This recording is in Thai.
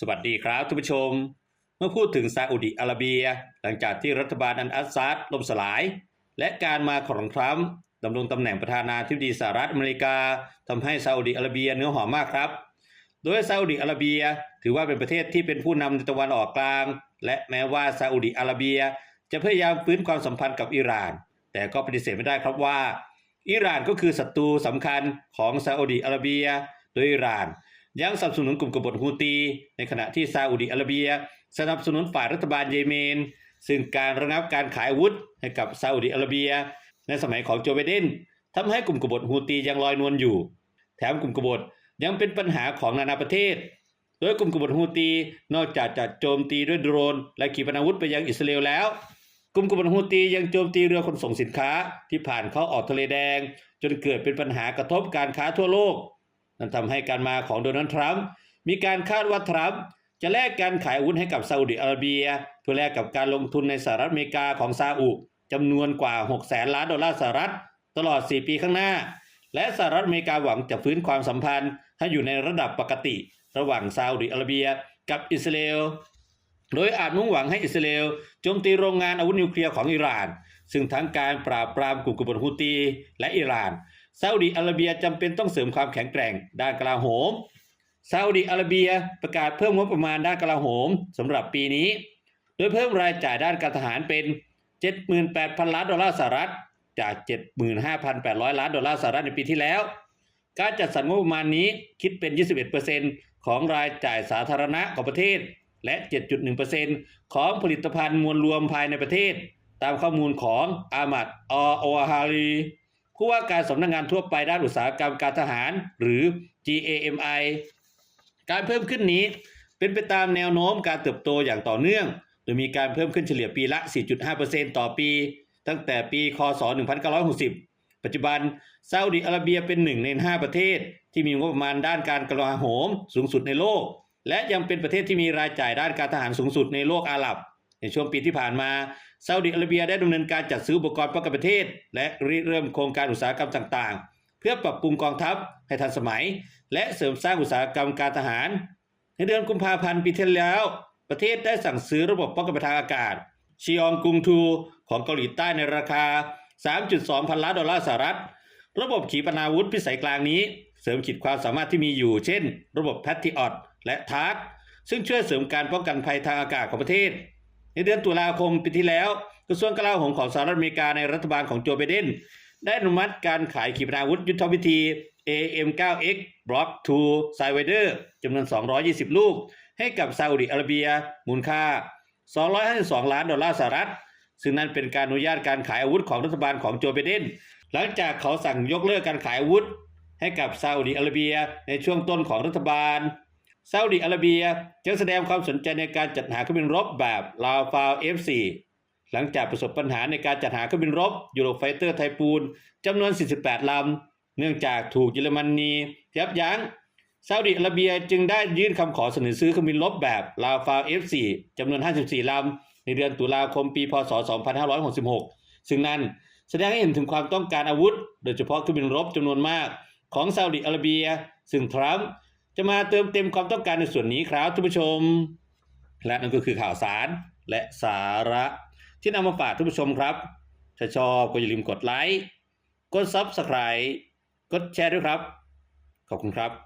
สวัสดีครับทุกผู้ชม เมื่อพูดถึงซาอุดิอาระเบีย หลังจากที่รัฐบาลอันอัสซัดล่มสลาย และการมาของทรัมป์ดำรงตำแหน่งประธานาธิบดีสหรัฐอเมริกาทำให้ซาอุดิอาระเบียเนื้อหอมมากครับ โดยซาอุดิอาระเบียถือว่าเป็นประเทศที่เป็นผู้นำในตะวันออกกลาง และแม้ว่าซาอุดิอาระเบีย จะพยายามฟื้นความสัมพันธ์กับอิหร่าน แต่ก็ปฏิเสธไม่ได้ครับว่า อิหร่านก็คือศัตรูสำคัญของซาอุดิอาระเบีย โดยอิหร่าน ยังสนับสนุนกลุ่มกบฏฮูตี ในขณะที่ซาอุดิอาระเบีย สนับสนุนฝ่ายรัฐบาลเยเมน ซึ่งการระงับการขายอาวุธให้กับซาอุดิอาระเบีย ในสมัยของโจไบเดนทำให้กลุ่มกบฏฮูตียังลอยนวลอยู่ แถมกลุ่มกบฏยังเป็นปัญหาของนานาประเทศ โดยกลุ่มกบฏฮูตีนอกจากจะโจมตีด้วยโดรน และขีปนาวุธไปยังอิสราเอลแล้ว กลุ่มกบฏฮูตียังโจมตีเรือขนส่งสินค้าที่ผ่านเข้าออกทะเลแดง จนเกิดเป็นปัญหากระทบการค้าทั่วโลก นั่นทำให้การมาของโดนัลด์ทรัมป์มีการคาดว่าทรัมป์จะแลกการขายอาวุธให้กับซาอุดิอาระเบีย เพื่อแลกกับการลงทุนในสหรัฐอเมริกาของซาอุจำนวนกว่า 6 แสนล้านดอลลาร์สหรัฐ ตลอด 4 ปีข้างหน้า และสหรัฐอเมริกาหวังจะฟื้นความสัมพันธ์ ให้อยู่ในระดับปกติ ระหว่างซาอุดิอาระเบีย กับอิสราเอล โดยอาจมุ่งหวังให้อิสราเอลโจมตีโรงงานอาวุธนิวเคลียร์ของอิหร่าน ซึ่งทั้งการปราบปรามกลุ่มกบฏฮูตีและอิหร่าน ซาอุดิอาระเบียจำเป็นต้องเสริมความแข็งแกร่งด้านกลาโหมซาอุดิอาระเบียประกาศเพิ่มงบประมาณด้านกลาโหมสำหรับปีนี้ โดยเพิ่มรายจ่ายด้านการทหารเป็น 78,000 ล้านดอลลาร์สหรัฐ จาก 75,800 ล้านดอลลาร์สหรัฐในปีที่แล้ว การจัดสรรงบประมาณนี้คิดเป็น 21%ของรายจ่ายสาธารณะของประเทศ และ 7.1%ของผลิตภัณฑ์มวลรวมภายในประเทศ ตามข้อมูลของอามัดอโอฮารี ผู้ว่าการสำนักงงานทั่วไปด้านอุตสาหกรรมการทหาร หรือ GAMI การเพิ่มขึ้นนี้เป็นไปตามแนวโน้มการเติบโตอย่างต่อเนื่อง โดยมีการเพิ่มขึ้นเฉลี่ยปีละ 4.5%ต่อปี ตั้งแต่ปี คศ 1960 ปัจจุบันซาอุดิอาระเบียเป็นหนึ่งใน 5 ประเทศ ที่มีงบประมาณด้านการกลาโหมสูงสุดในโลก และยังเป็นประเทศที่มีรายจ่ายด้านการทหารสูงสุดในโลกอาหรับ ในช่วงปีที่ผ่านมาซาอุดิอาระเบียได้ดำเนินการจัดซื้ออุปกรณ์ป้องกันประเทศ และริเริ่มโครงการอุตสาหกรรมต่างๆ เพื่อปรับปรุงกองทัพให้ทันสมัย และเสริมสร้างอุตสาหกรรมการทหาร ในเดือนกุมภาพันธ์ปีที่แล้ว ประเทศได้สั่งซื้อระบบป้องกันทางอากาศชิอองกุงทูของเกาหลีใต้ในราคา 3.2 พันล้านดอลลาร์สหรัฐ ระบบขีปนาวุธพิสัยกลางนี้ เสริมขีดความสามารถที่มีอยู่ เช่น ระบบแพทริออตและทาร์ซึ่งช่วยเสริมการป้องกันภัยทางอากาศของประเทศ ในเดือนตุลาคมปีที่แล้ว กระทรวงกลาโหมของสหรัฐอเมริกาในรัฐบาลของโจไบเดนได้อนุมัติการขายขีปนาวุธยุทธวิธี AM9X Block 2 s i w i d e r จำนวน 220 ลูก ให้กับซาอุดิอาระเบีย มูลค่า 252 ล้านดอลลาร์สหรัฐ ซึ่งนั่นเป็นการอนุญาตการขายอาวุธของรัฐบาลของโจไบเดน หลังจากเขาสั่งยกเลิกการขายอาวุธ ให้กับซาอุดิอาระเบียในช่วงต้นของรัฐบาล ซาอุดิอาระเบียจึงแสดงความสนใจในการจัดหาเครื่องบินรบแบบลาฟาว F4 หลังจากประสบปัญหาในการจัดหาเครื่องบินรบยูโรไฟเตอร์ไทปูนจำนวน 48 ลำ เนื่องจากถูกเยอรมนียับยั้งซาอุดิอาระเบียจึงได้ยื่นคำขอเสนอซื้อเครื่องบินรบแบบลาฟาว F4 จำนวน 54 ลำ ในเดือนตุลาคมปี พศ 2566 ซึ่งนั่นแสดงให้เห็นถึงความต้องการอาวุธ โดยเฉพาะเครื่องบินรบจำนวนมากของซาอุดิอาระเบีย ซึ่งทรัมป์ จะมาเติมเต็มความต้องการในส่วนนี้ครับท่านผู้ชม และนั่นก็คือข่าวสารและสาระ ที่นำมาฝากท่านผู้ชมครับ ถ้าชอบก็อย่าลืมกดไลค์ กด Subscribe กดแชร์ด้วยครับ ขอบคุณครับ